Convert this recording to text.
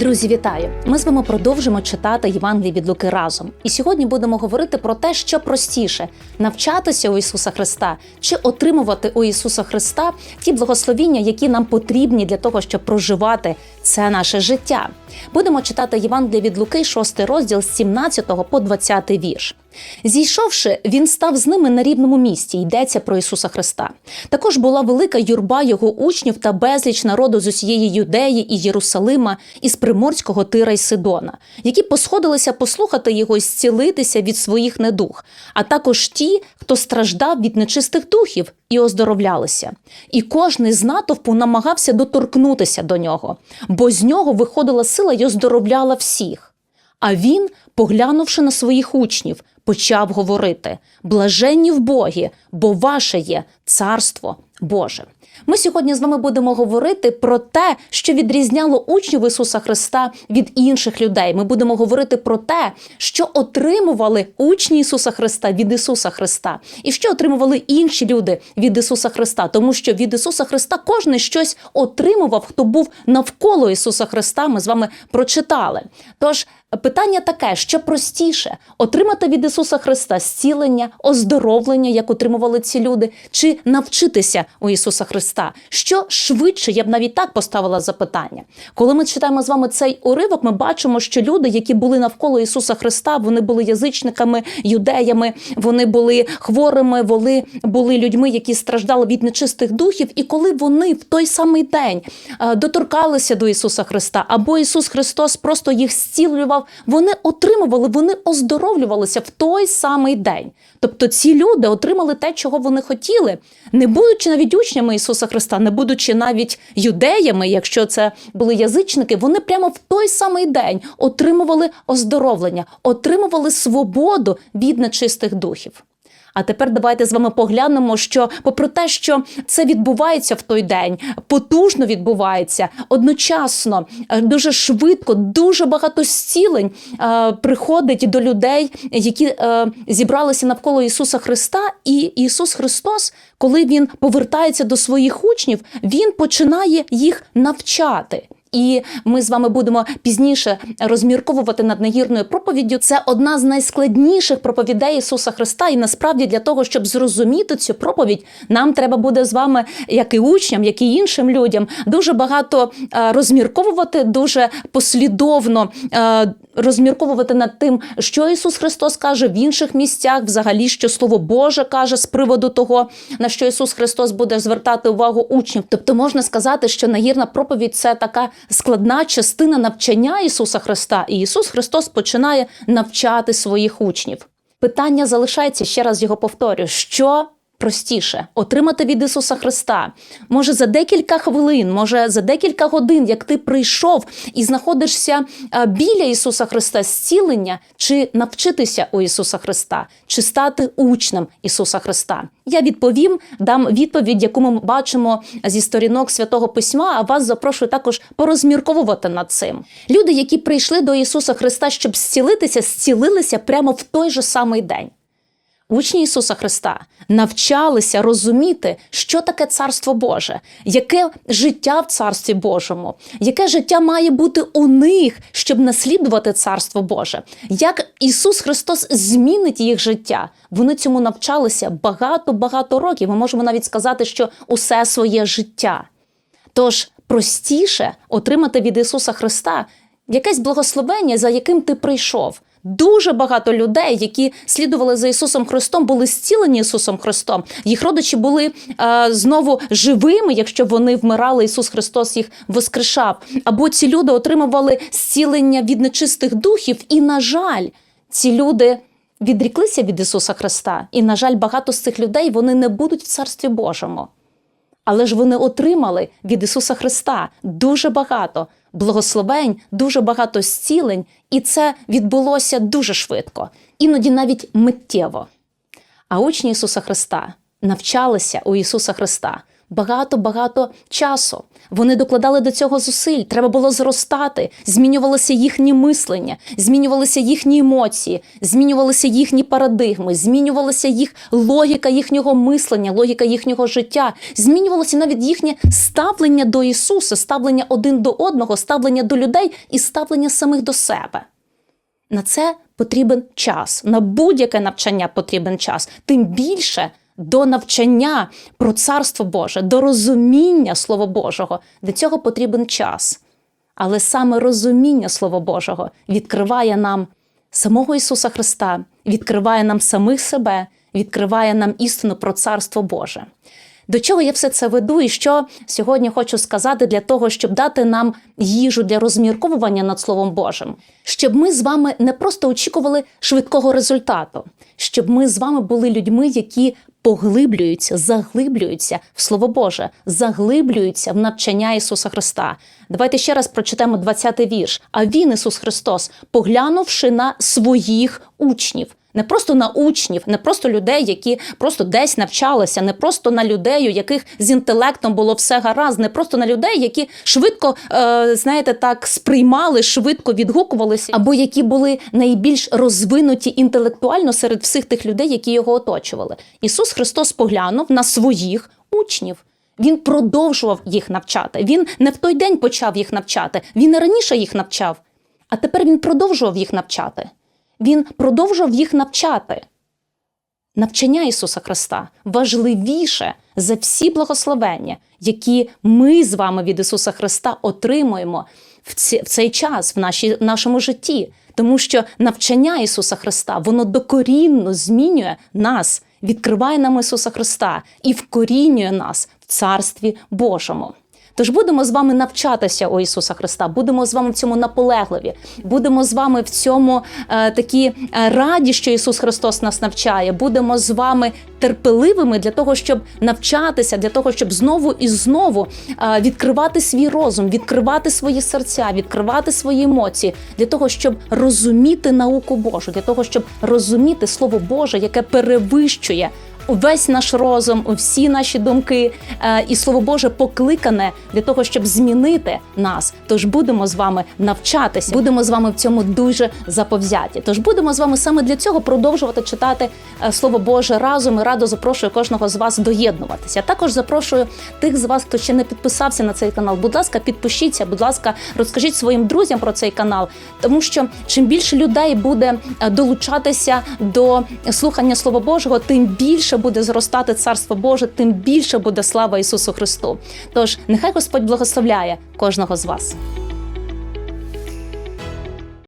Друзі, вітаю! Ми з вами продовжимо читати Євангелії від Луки разом. І сьогодні будемо говорити про те, що простіше навчатися у Ісуса Христа чи отримувати у Ісуса Христа ті благословіння, які нам потрібні для того, щоб проживати це наше життя. Будемо читати Євангеліє від Луки, 6 розділ з 17 по 20 вірш. Зійшовши, він став з ними на рівному місці. Йдеться про Ісуса Христа. Також була велика юрба його учнів та безліч народу з усієї Юдеї і Єрусалима, із приморського Тира й Сидона, які посходилися послухати його і зцілитися від своїх недух, а також ті, хто страждав від нечистих духів і оздоровлялися. І кожний з натовпу намагався доторкнутися до нього, бо з нього виходила сила й оздоровляла всіх. А він, поглянувши на своїх учнів, почав говорити: блаженні в Богі, бо ваше є царство Боже. Ми сьогодні з вами будемо говорити про те, що відрізняло учнів Ісуса Христа від інших людей. Ми будемо говорити про те, що отримували учні Ісуса Христа від Ісуса Христа, і що отримували інші люди від Ісуса Христа, тому що від Ісуса Христа кожен щось отримував, хто був навколо Ісуса Христа. Ми з вами прочитали. Тож питання таке: що простіше отримати від Ісуса Христа зцілення, оздоровлення, як отримували ці люди, чи навчитися у Ісуса Христа? Що швидше, я б навіть так поставила запитання. Коли ми читаємо з вами цей уривок, ми бачимо, що люди, які були навколо Ісуса Христа, вони були язичниками, юдеями, вони були хворими, вони були людьми, які страждали від нечистих духів. І коли вони в той самий день е, доторкалися до Ісуса Христа, або Ісус Христос просто їх зцілював, вони отримували, вони оздоровлювалися в той самий день. Тобто ці люди отримали те, чого вони хотіли, не будучи навіть учнями Ісуса Христа, не будучи навіть юдеями, якщо це були язичники, вони прямо в той самий день отримували оздоровлення, отримували свободу від нечистих духів. А тепер давайте з вами поглянемо, що, попри те, що це відбувається в той день, потужно відбувається, одночасно, е, дуже швидко, дуже багато зцілень е, приходить до людей, які е, зібралися навколо Ісуса Христа. І Ісус Христос, коли Він повертається до своїх учнів, Він починає їх навчати. І ми з вами будемо пізніше розмірковувати над нагірною проповіддю. Це одна з найскладніших проповідей Ісуса Христа. І насправді для того, щоб зрозуміти цю проповідь, нам треба буде з вами, як і учням, як і іншим людям, дуже багато е, розмірковувати, дуже послідовно. Розмірковувати над тим, що Ісус Христос каже в інших місцях, взагалі, що Слово Боже каже з приводу того, на що Ісус Христос буде звертати увагу учнів. Тобто можна сказати, що нагірна проповідь це така складна частина навчання Ісуса Христа, і Ісус Христос починає навчати своїх учнів. Питання залишається ще раз його повторю: що простіше отримати від Ісуса Христа? Може за декілька хвилин, може за декілька годин, як ти прийшов і знаходишся біля Ісуса Христа зцілення, чи навчитися у Ісуса Христа, чи стати учнем Ісуса Христа? Я відповім, дам відповідь, яку ми бачимо зі сторінок святого письма. А вас запрошую також порозмірковувати над цим. Люди, які прийшли до Ісуса Христа, щоб зцілитися, зцілилися прямо в той же самий день. Учні Ісуса Христа навчалися розуміти, що таке Царство Боже, яке життя в Царстві Божому, яке життя має бути у них, щоб наслідувати Царство Боже, як Ісус Христос змінить їх життя. Вони цьому навчалися багато-багато років. Ми можемо навіть сказати, що усе своє життя. Тож простіше отримати від Ісуса Христа якесь благословення, за яким ти прийшов. Дуже багато людей, які слідували за Ісусом Христом, були зцілені Ісусом Христом. Їх родичі були е, знову живими, якщо вони вмирали, Ісус Христос їх воскрешав. Або ці люди отримували зцілення від нечистих духів. І, на жаль, ці люди відріклися від Ісуса Христа. І, на жаль, багато з цих людей вони не будуть в Царстві Божому. Але ж вони отримали від Ісуса Христа дуже багато благословень, дуже багато зцілень, і це відбулося дуже швидко, іноді навіть миттєво. А учні Ісуса Христа навчалися у Ісуса Христа багато-багато часу. Вони докладали до цього зусиль. Треба було зростати. Змінювалося їхнє мислення, змінювалися їхні емоції, змінювалися їхні парадигми, змінювалася їх логіка їхнього мислення, логіка їхнього життя. Змінювалося навіть їхнє ставлення до Ісуса, ставлення один до одного, ставлення до людей і ставлення самих до себе. На це потрібен час. На будь-яке навчання потрібен час. Тим більше до навчання про Царство Боже, до розуміння Слова Божого. Для цього потрібен час. Але саме розуміння Слова Божого відкриває нам самого Ісуса Христа, відкриває нам самих себе, відкриває нам істину про Царство Боже. До чого я все це веду, і що сьогодні хочу сказати для того, щоб дати нам їжу для розмірковування над Словом Божим, щоб ми з вами не просто очікували швидкого результату, щоб ми з вами були людьми, які поглиблюються, заглиблюються в Слово Боже, заглиблюються в навчання Ісуса Христа. Давайте ще раз прочитаємо 20-й вірш. А Він, Ісус Христос, поглянувши на своїх учнів. Не просто на учнів, не просто людей, які просто десь навчалися, не просто на людей, у яких з інтелектом було все гаразд, не просто на людей, які швидко, е, знаєте, так сприймали, швидко відгукувалися, або які були найбільш розвинуті інтелектуально серед всіх тих людей, які його оточували. Ісус Христос поглянув на своїх учнів. Він продовжував їх навчати. Він не в той день почав їх навчати, він і раніше їх навчав, а тепер він продовжував їх навчати. Він продовжував їх навчати. Навчання Ісуса Христа важливіше за всі благословення, які ми з вами від Ісуса Христа отримуємо в цей час в, нашій, нашому житті. Тому що навчання Ісуса Христа воно докорінно змінює нас, відкриває нам Ісуса Христа і вкорінює нас в Царстві Божому. Тож будемо з вами навчатися у Ісуса Христа, будемо з вами в цьому наполегливі, будемо з вами в цьому е, такі е, раді, що Ісус Христос нас навчає. Будемо з вами терпеливими для того, щоб навчатися, для того, щоб знову і знову е, відкривати свій розум, відкривати свої серця, відкривати свої емоції, для того, щоб розуміти науку Божу, для того, щоб розуміти Слово Боже, яке перевищує увесь наш розум, всі наші думки, е, і слово Боже покликане для того, щоб змінити нас. Тож будемо з вами навчатися, будемо з вами в цьому дуже заповзяті. Тож будемо з вами саме для цього продовжувати читати е, слово Боже разом і радо запрошую кожного з вас доєднуватися. Також запрошую тих з вас, хто ще не підписався на цей канал. Будь ласка, підпишіться, будь ласка, розкажіть своїм друзям про цей канал, тому що чим більше людей буде е, долучатися до слухання Слова Божого, тим більше буде зростати Царство Боже, тим більше буде слава Ісусу Христу. Тож нехай Господь благословляє кожного з вас.